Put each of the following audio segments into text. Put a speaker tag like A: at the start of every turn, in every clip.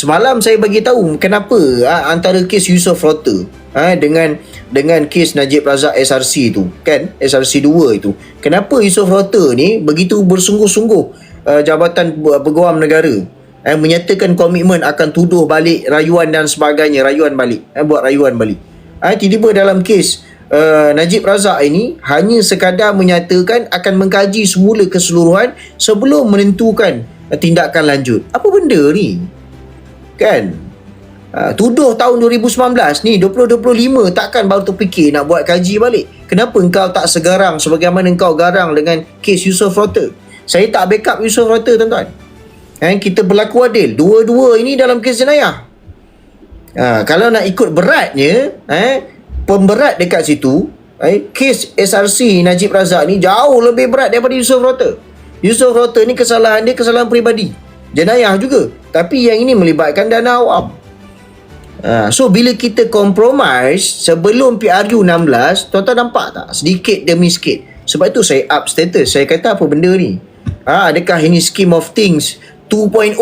A: Semalam saya bagi tahu kenapa ha, antara kes Yusof Rota ha, dengan dengan kes Najib Razak SRC tu kan SRC 2 itu. Kenapa Yusof Rota ni begitu bersungguh-sungguh uh, Jabatan Peguam Negara eh, menyatakan komitmen akan tuduh balik rayuan dan sebagainya rayuan balik eh, buat rayuan balik. Ah tiba-tiba dalam kes uh, Najib Razak ini hanya sekadar menyatakan akan mengkaji semula keseluruhan sebelum menentukan tindakan lanjut. Apa benda ni? Kan? Uh, tuduh tahun 2019 ni 2025 takkan baru terfikir nak buat kaji balik. Kenapa engkau tak segarang sebagaimana engkau garang dengan kes Yusof Rota? Saya tak backup Yusof Rota tuan-tuan. Eh, kita berlaku adil. Dua-dua ini dalam kes jenayah. Ha, kalau nak ikut beratnya, eh, pemberat dekat situ, eh, kes SRC Najib Razak ni jauh lebih berat daripada Yusof Rota. Yusof Rota ni kesalahan dia kesalahan peribadi. Jenayah juga. Tapi yang ini melibatkan dana awam. Ha, so bila kita compromise sebelum PRU 16, tuan-tuan nampak tak? Sedikit demi sikit. Sebab itu saya up status. Saya kata apa benda ni? Ha, adakah ini scheme of things 2.0?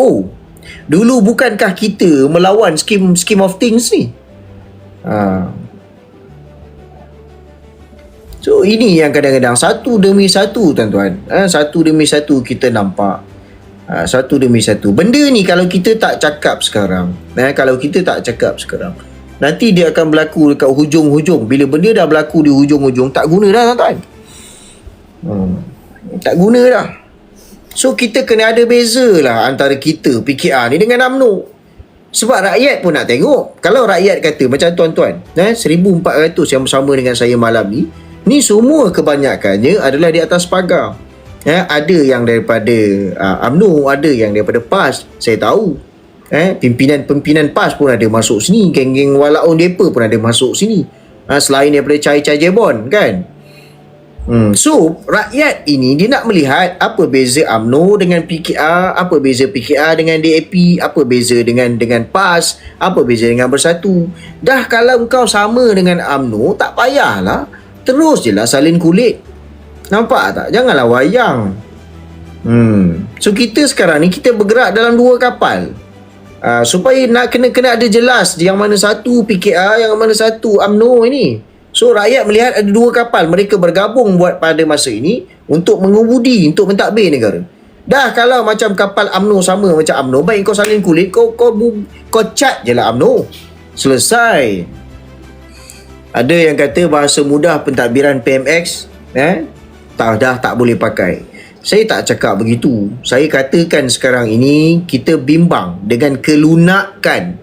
A: Dulu bukankah kita melawan scheme scheme of things ni? Ha. So ini yang kadang-kadang satu demi satu tuan-tuan. Satu demi satu kita nampak. Ha, satu demi satu. Benda ni kalau kita tak cakap sekarang, eh, kalau kita tak cakap sekarang, nanti dia akan berlaku dekat hujung-hujung. Bila benda dah berlaku di hujung-hujung, tak guna dah tuan-tuan. Hmm. Tak guna dah. So kita kena ada beza lah antara kita PKR ni dengan UMNO. Sebab rakyat pun nak tengok. Kalau rakyat kata macam tuan-tuan, eh, 1400 yang bersama dengan saya malam ni, ni semua kebanyakannya adalah di atas pagar. Eh, ada yang daripada uh, ada yang daripada PAS. Saya tahu. Eh, pimpinan-pimpinan PAS pun ada masuk sini. Geng-geng walaun depa pun ada masuk sini. Uh, selain daripada Cai-Cai Jebon, kan? Hmm. So, rakyat ini dia nak melihat apa beza UMNO dengan PKR, apa beza PKR dengan DAP, apa beza dengan dengan PAS, apa beza dengan Bersatu. Dah kalau kau sama dengan UMNO, tak payahlah. Terus je lah salin kulit. Nampak tak? Janganlah wayang. Hmm. So kita sekarang ni kita bergerak dalam dua kapal. Uh, supaya nak kena kena ada jelas yang mana satu PKR yang mana satu AMNO ini. So rakyat melihat ada dua kapal mereka bergabung buat pada masa ini untuk mengemudi untuk mentadbir negara. Dah kalau macam kapal AMNO sama macam AMNO baik kau salin kulit kau kau kau cat je lah AMNO. Selesai. Ada yang kata bahasa mudah pentadbiran PMX eh tak dah tak boleh pakai. Saya tak cakap begitu. Saya katakan sekarang ini kita bimbang dengan kelunakan.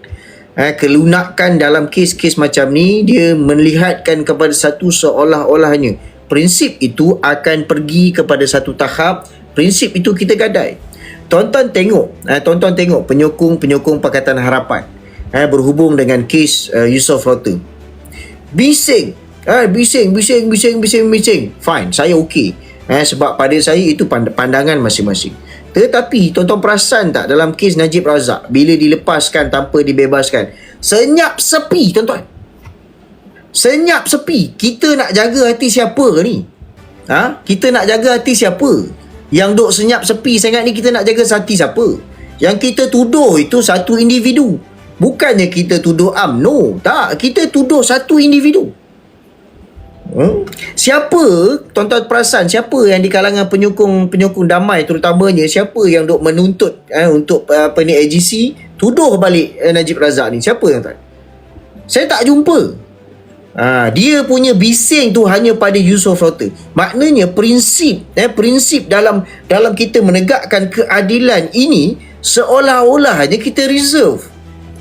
A: Eh, kelunakan dalam kes-kes macam ni dia melihatkan kepada satu seolah-olahnya prinsip itu akan pergi kepada satu tahap prinsip itu kita gadai. Tonton tengok, eh, tonton tengok penyokong-penyokong Pakatan Harapan eh, berhubung dengan kes uh, Yusof Rota. Bising Eh, bising, bising, bising, bising, bising. Fine, saya okey. Eh, sebab pada saya itu pandangan masing-masing. Tetapi, tuan-tuan perasan tak dalam kes Najib Razak, bila dilepaskan tanpa dibebaskan, senyap sepi, tuan-tuan. Senyap sepi. Kita nak jaga hati siapa ni? Ha? Kita nak jaga hati siapa? Yang duk senyap sepi sangat ni, kita nak jaga hati siapa? Yang kita tuduh itu satu individu. Bukannya kita tuduh UMNO. Tak, kita tuduh satu individu. Hmm? Siapa tuan-tuan perasan siapa yang di kalangan penyokong-penyokong damai terutamanya siapa yang duk menuntut eh, untuk uh, apa ni AGC tuduh balik eh, Najib Razak ni siapa yang tak saya tak jumpa Ha, dia punya bising tu hanya pada Yusof Rota. Maknanya prinsip eh, prinsip dalam dalam kita menegakkan keadilan ini seolah-olah hanya kita reserve.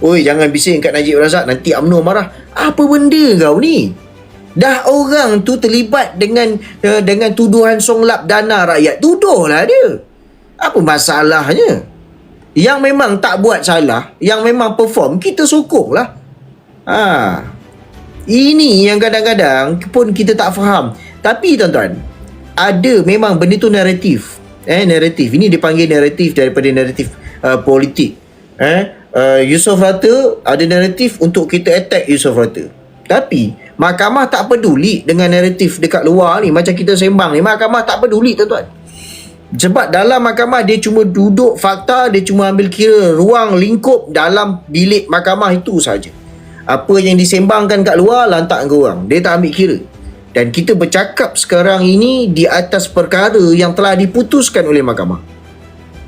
A: Oi jangan bising kat Najib Razak nanti UMNO marah. Apa benda kau ni? Dah orang tu terlibat dengan uh, dengan tuduhan songlap dana rakyat. Tuduhlah dia. Apa masalahnya? Yang memang tak buat salah, yang memang perform, kita sokonglah. Ha. Ini yang kadang-kadang pun kita tak faham. Tapi tuan-tuan, ada memang benda tu naratif. Eh, naratif. Ini dipanggil naratif daripada naratif uh, politik. Eh, uh, Yusof Rata ada naratif untuk kita attack Yusof Rata. Tapi, Mahkamah tak peduli dengan naratif dekat luar ni macam kita sembang ni. Mahkamah tak peduli tuan-tuan. Sebab dalam mahkamah dia cuma duduk fakta, dia cuma ambil kira ruang lingkup dalam bilik mahkamah itu saja. Apa yang disembangkan kat luar lantak ke orang. Dia tak ambil kira. Dan kita bercakap sekarang ini di atas perkara yang telah diputuskan oleh mahkamah.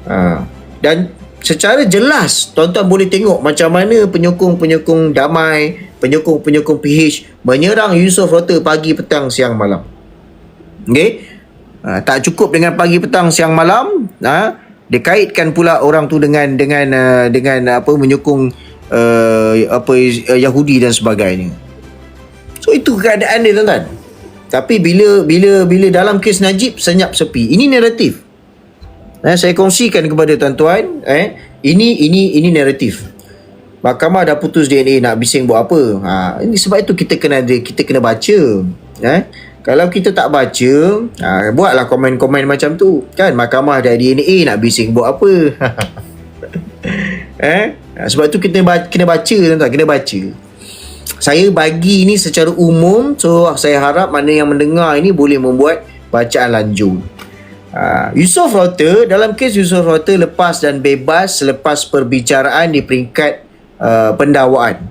A: Ha. Dan secara jelas tuan-tuan boleh tengok macam mana penyokong-penyokong damai, penyokong-penyokong PH menyerang Yusof Rota pagi, petang, siang, malam. Okey? Ha, tak cukup dengan pagi, petang, siang, malam. Ha? Dikaitkan pula orang tu dengan dengan uh, dengan apa menyokong uh, apa uh, Yahudi dan sebagainya. So itu keadaan dia tuan-tuan. Tapi bila bila bila dalam kes Najib senyap sepi. Ini naratif. Eh, saya kongsikan kepada tuan-tuan, eh, ini ini ini naratif. Mahkamah dah putus DNA nak bising buat apa? Ha, ini sebab itu kita kena kita kena baca. Eh, kalau kita tak baca, ha, buatlah komen-komen macam tu. Kan mahkamah dah DNA nak bising buat apa? eh, ha, sebab tu kita kena baca tuan-tuan, kena baca saya bagi ini secara umum so saya harap mana yang mendengar ini boleh membuat bacaan lanjut uh, Yusof Rota dalam kes Yusof Rota lepas dan bebas selepas perbicaraan di peringkat uh, pendakwaan.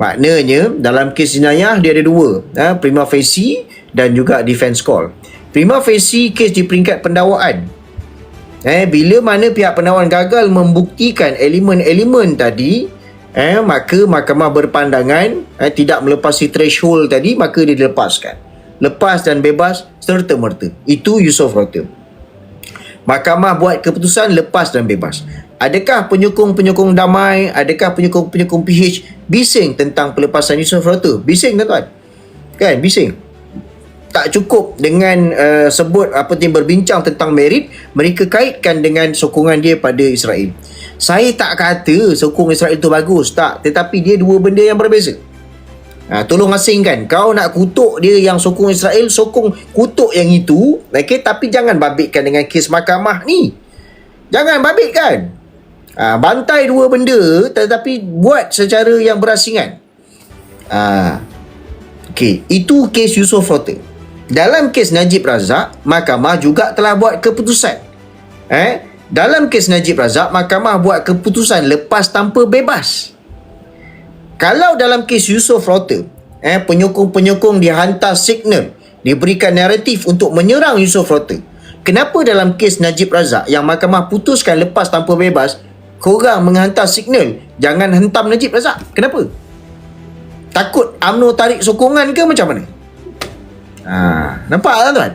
A: Maknanya dalam kes jenayah dia ada dua. Uh, prima facie dan juga defense call. Prima facie kes di peringkat pendakwaan. Eh, bila mana pihak pendakwaan gagal membuktikan elemen-elemen tadi eh, maka mahkamah berpandangan eh, tidak melepasi threshold tadi maka dia dilepaskan. Lepas dan bebas serta merta itu Yusof Rota mahkamah buat keputusan lepas dan bebas adakah penyokong-penyokong damai? Adakah penyokong-penyokong PH bising tentang pelepasan Yusof Rota bising tuan-tuan kan? Bising. Tak cukup dengan uh, sebut apa yang berbincang tentang merit mereka kaitkan dengan sokongan dia pada Israel. Saya tak kata sokong Israel tu bagus tak. Tetapi dia dua benda yang berbeza. Ha, tolong asingkan. Kau nak kutuk dia yang sokong Israel sokong kutuk yang itu okay? tapi jangan babitkan dengan kes mahkamah ni. Jangan babitkan ha, bantai dua benda tetapi buat secara yang berasingan ha, okay. itu kes Yusof Rota dalam kes Najib Razak, mahkamah juga telah buat keputusan. Eh, dalam kes Najib Razak, mahkamah buat keputusan lepas tanpa bebas. Kalau dalam kes Yusof Rota, eh, penyokong-penyokong dihantar signal, diberikan naratif untuk menyerang Yusof Rota. Kenapa dalam kes Najib Razak yang mahkamah putuskan lepas tanpa bebas, korang menghantar signal jangan hentam Najib Razak? Kenapa? Takut UMNO tarik sokongan ke macam mana? Ha, nampak tak tuan?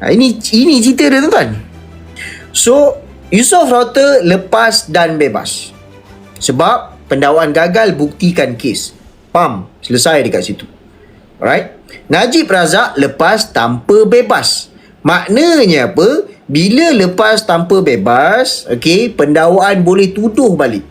A: Ha, ini ini cerita dia tuan. So, Yusof Rota lepas dan bebas. Sebab pendakwaan gagal buktikan kes. Pam, selesai dekat situ. Alright? Najib Razak lepas tanpa bebas. Maknanya apa? Bila lepas tanpa bebas, okay, pendakwaan boleh tuduh balik.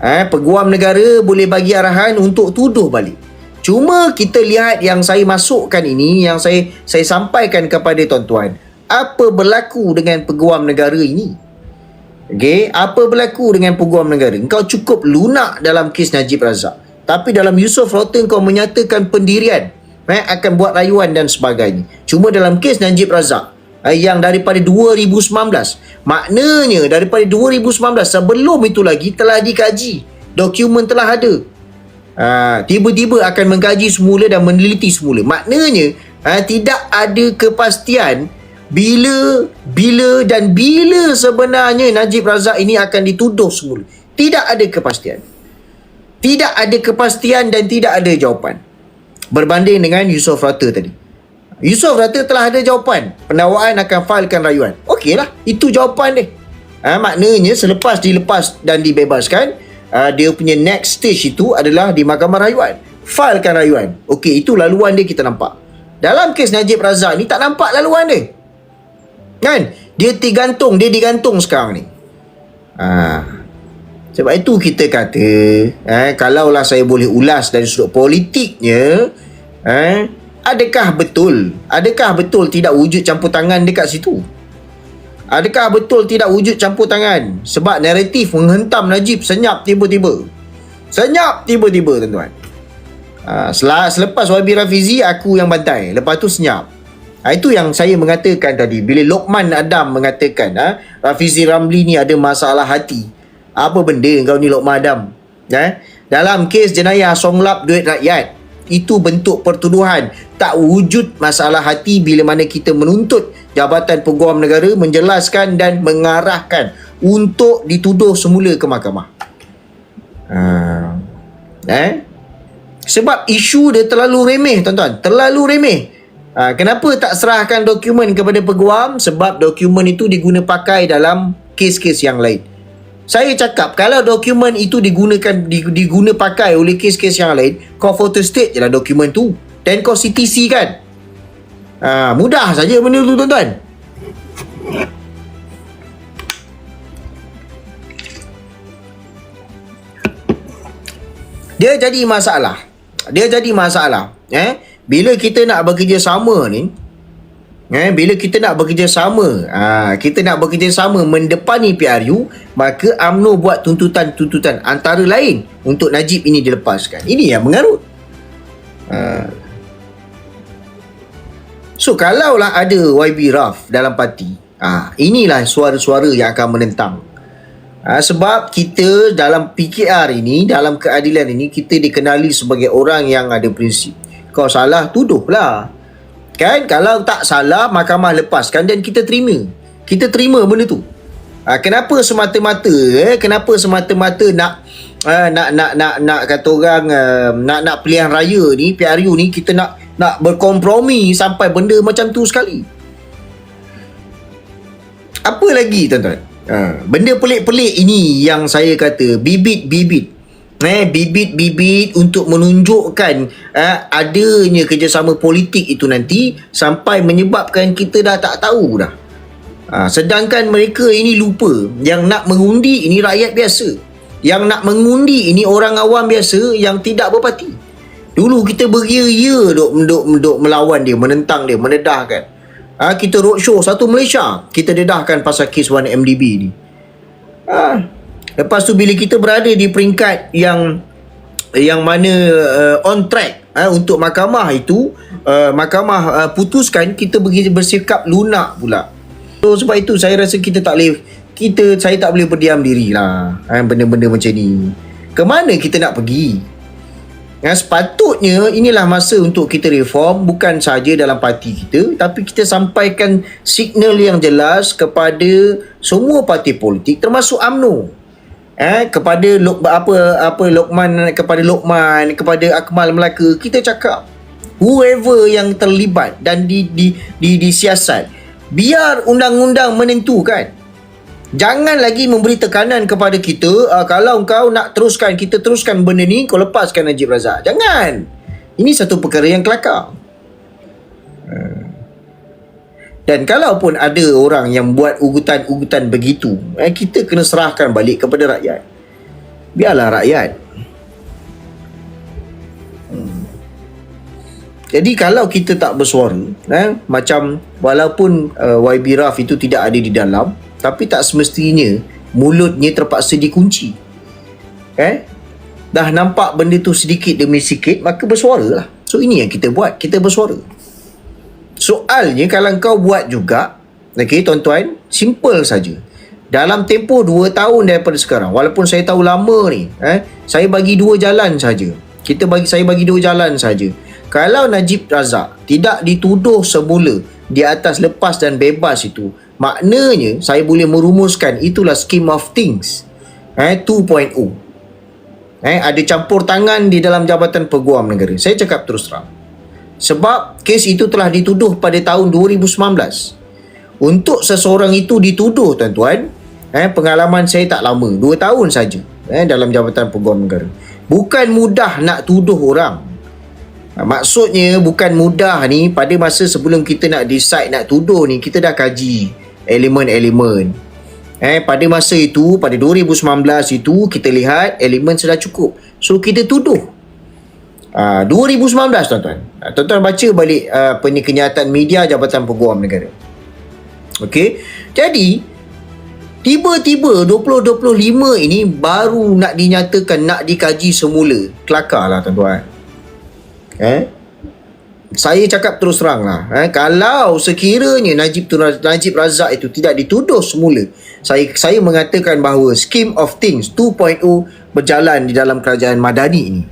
A: Eh, peguam negara boleh bagi arahan untuk tuduh balik. Cuma kita lihat yang saya masukkan ini yang saya saya sampaikan kepada tuan-tuan. Apa berlaku dengan peguam negara ini? Okey, apa berlaku dengan peguam negara? Engkau cukup lunak dalam kes Najib Razak. Tapi dalam Yusof Rota kau menyatakan pendirian eh, akan buat rayuan dan sebagainya. Cuma dalam kes Najib Razak yang daripada 2019 maknanya daripada 2019 sebelum itu lagi telah dikaji dokumen telah ada ha, tiba-tiba akan mengkaji semula dan meneliti semula. Maknanya ha, tidak ada kepastian bila bila dan bila sebenarnya Najib Razak ini akan dituduh semula. Tidak ada kepastian. Tidak ada kepastian dan tidak ada jawapan. Berbanding dengan Yusof Rata tadi. Yusof Rata telah ada jawapan. Pendakwaan akan failkan rayuan. Okeylah, itu jawapan dia. Ha, maknanya selepas dilepas dan dibebaskan, uh, dia punya next stage itu adalah di mahkamah rayuan filekan rayuan Okey, itu laluan dia kita nampak dalam kes Najib Razak ni tak nampak laluan dia kan dia digantung dia digantung sekarang ni ha. sebab itu kita kata eh, kalaulah saya boleh ulas dari sudut politiknya eh, adakah betul adakah betul tidak wujud campur tangan dekat situ Adakah betul tidak wujud campur tangan? Sebab naratif menghentam Najib senyap tiba-tiba. Senyap tiba-tiba tuan-tuan. Ha, selepas Wabi Rafizi, aku yang bantai. Lepas tu senyap. Ha, itu yang saya mengatakan tadi. Bila Lokman Adam mengatakan ha, Rafizi Ramli ni ada masalah hati. Apa benda kau ni Lokman Adam? Ha? Dalam kes jenayah songlap duit rakyat. Itu bentuk pertuduhan. Tak wujud masalah hati bila mana kita menuntut Jabatan Peguam Negara menjelaskan dan mengarahkan untuk dituduh semula ke mahkamah. Ha. Eh? Sebab isu dia terlalu remeh tuan-tuan. Terlalu remeh. Ha, kenapa tak serahkan dokumen kepada peguam? Sebab dokumen itu diguna pakai dalam kes-kes yang lain. Saya cakap kalau dokumen itu digunakan diguna pakai oleh kes-kes yang lain, kau photo state je lah dokumen tu. Dan kau CTC kan? Ha, mudah saja benda tu tuan-tuan. Dia jadi masalah. Dia jadi masalah. Eh? bila kita nak bekerjasama ni eh, bila kita nak bekerjasama ah, kita nak bekerjasama mendepani PRU maka AMNO buat tuntutan-tuntutan antara lain untuk Najib ini dilepaskan. Ini yang mengarut. Ah. so kalaulah ada YB Raf dalam parti ah, inilah suara-suara yang akan menentang. Ha, sebab kita dalam PKR ini, dalam keadilan ini, kita dikenali sebagai orang yang ada prinsip. Kau salah tuduhlah kan? Kalau tak salah mahkamah lepaskan dan kita terima. Kita terima benda tu. Ha, kenapa semata-mata eh? Kenapa semata-mata nak uh, nak nak nak nak kata orang uh, nak nak pilihan raya ni PRU ni kita nak nak berkompromi sampai benda macam tu sekali? Apa lagi tuan-tuan? Ha, benda pelik-pelik ini yang saya kata bibit-bibit eh bibit-bibit untuk menunjukkan eh, adanya kerjasama politik itu nanti sampai menyebabkan kita dah tak tahu dah. Ha, sedangkan mereka ini lupa yang nak mengundi ini rakyat biasa. Yang nak mengundi ini orang awam biasa yang tidak berparti. Dulu kita beria-ia duk, duk, duk melawan dia, menentang dia, menedahkan. Ha, kita roadshow satu Malaysia, kita dedahkan pasal kes 1MDB ni. Ha, Lepas tu bila kita berada di peringkat yang yang mana uh, on track uh, untuk mahkamah itu uh, mahkamah uh, putuskan kita bersikap lunak pula. So sebab itu saya rasa kita tak boleh kita saya tak boleh berdiam diri lah benda-benda macam ni. Ke mana kita nak pergi? Yang sepatutnya inilah masa untuk kita reform bukan saja dalam parti kita tapi kita sampaikan signal yang jelas kepada semua parti politik termasuk AMNO eh kepada Luk, apa apa Lokman kepada Lokman kepada Akmal Melaka kita cakap whoever yang terlibat dan di di di disiasat biar undang-undang menentukan. Jangan lagi memberi tekanan kepada kita uh, kalau kau nak teruskan kita teruskan benda ni kau lepaskan Najib Razak. Jangan. Ini satu perkara yang kelakar. Uh. Dan kalaupun ada orang yang buat ugutan-ugutan begitu, eh, kita kena serahkan balik kepada rakyat. Biarlah rakyat. Hmm. Jadi kalau kita tak bersuara, eh, macam walaupun uh, eh, YB Raf itu tidak ada di dalam, tapi tak semestinya mulutnya terpaksa dikunci. Eh? Dah nampak benda tu sedikit demi sedikit, maka bersuara lah. So ini yang kita buat, kita bersuara. Soalnya kalau kau buat juga, okey tuan-tuan, simple saja. Dalam tempoh 2 tahun daripada sekarang, walaupun saya tahu lama ni, eh, saya bagi dua jalan saja. Kita bagi saya bagi dua jalan saja. Kalau Najib Razak tidak dituduh semula di atas lepas dan bebas itu, maknanya saya boleh merumuskan itulah scheme of things. Eh 2.0. Eh ada campur tangan di dalam Jabatan Peguam Negara. Saya cakap terus terang. Sebab kes itu telah dituduh pada tahun 2019. Untuk seseorang itu dituduh tuan-tuan, eh, pengalaman saya tak lama, 2 tahun saja eh, dalam Jabatan Peguam Negara. Bukan mudah nak tuduh orang. Ha, maksudnya bukan mudah ni pada masa sebelum kita nak decide nak tuduh ni, kita dah kaji elemen-elemen. Eh, pada masa itu, pada 2019 itu, kita lihat elemen sudah cukup. So, kita tuduh. Uh, 2019 tuan-tuan. Uh, tuan-tuan baca balik uh, apa ni kenyataan media Jabatan Peguam Negara. Okey. Jadi tiba-tiba 2025 ini baru nak dinyatakan nak dikaji semula. Kelakarlah tuan-tuan. Eh? saya cakap terus terang lah eh, kalau sekiranya Najib tu Najib Razak itu tidak dituduh semula saya saya mengatakan bahawa scheme of things 2.0 berjalan di dalam kerajaan Madani ini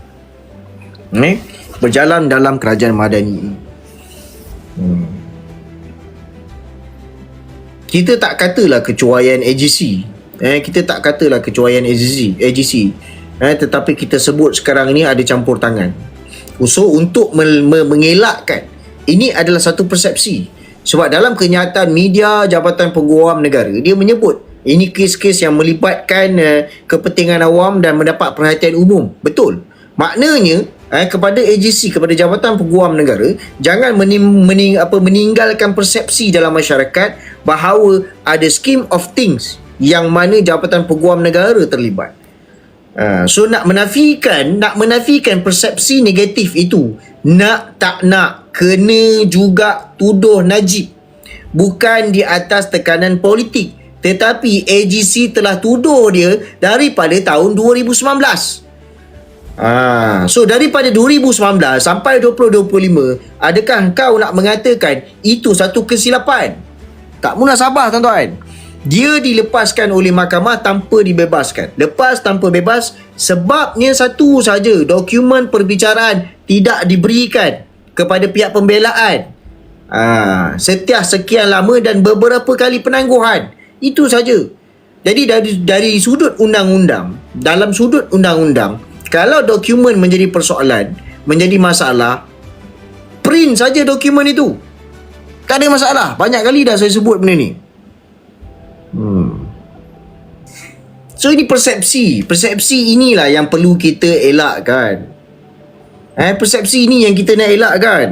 A: eh, berjalan dalam kerajaan Madani ini. Hmm. kita tak katalah kecuaian AGC eh, kita tak katalah kecuaian AGC, AGC eh, tetapi kita sebut sekarang ini ada campur tangan. So untuk mengelakkan ini adalah satu persepsi. Sebab dalam kenyataan media Jabatan Peguam Negara dia menyebut ini kes-kes yang melibatkan uh, kepentingan awam dan mendapat perhatian umum. Betul. Maknanya eh, kepada AGC kepada Jabatan Peguam Negara jangan mening, mening, apa, meninggalkan persepsi dalam masyarakat bahawa ada scheme of things yang mana Jabatan Peguam Negara terlibat. Uh, so nak menafikan nak menafikan persepsi negatif itu nak tak nak kena juga tuduh Najib. Bukan di atas tekanan politik tetapi AGC telah tuduh dia daripada tahun 2019 Ah, so daripada 2019 sampai 2025 adakah kau nak mengatakan itu satu kesilapan tak munasabah tuan-tuan dia dilepaskan oleh mahkamah tanpa dibebaskan. Lepas tanpa bebas sebabnya satu saja dokumen perbicaraan tidak diberikan kepada pihak pembelaan. Ha, setiap sekian lama dan beberapa kali penangguhan. Itu saja. Jadi dari dari sudut undang-undang, dalam sudut undang-undang, kalau dokumen menjadi persoalan, menjadi masalah, print saja dokumen itu. Tak ada masalah. Banyak kali dah saya sebut benda ni. Hmm. So ini persepsi Persepsi inilah yang perlu kita elakkan eh, Persepsi ini yang kita nak elakkan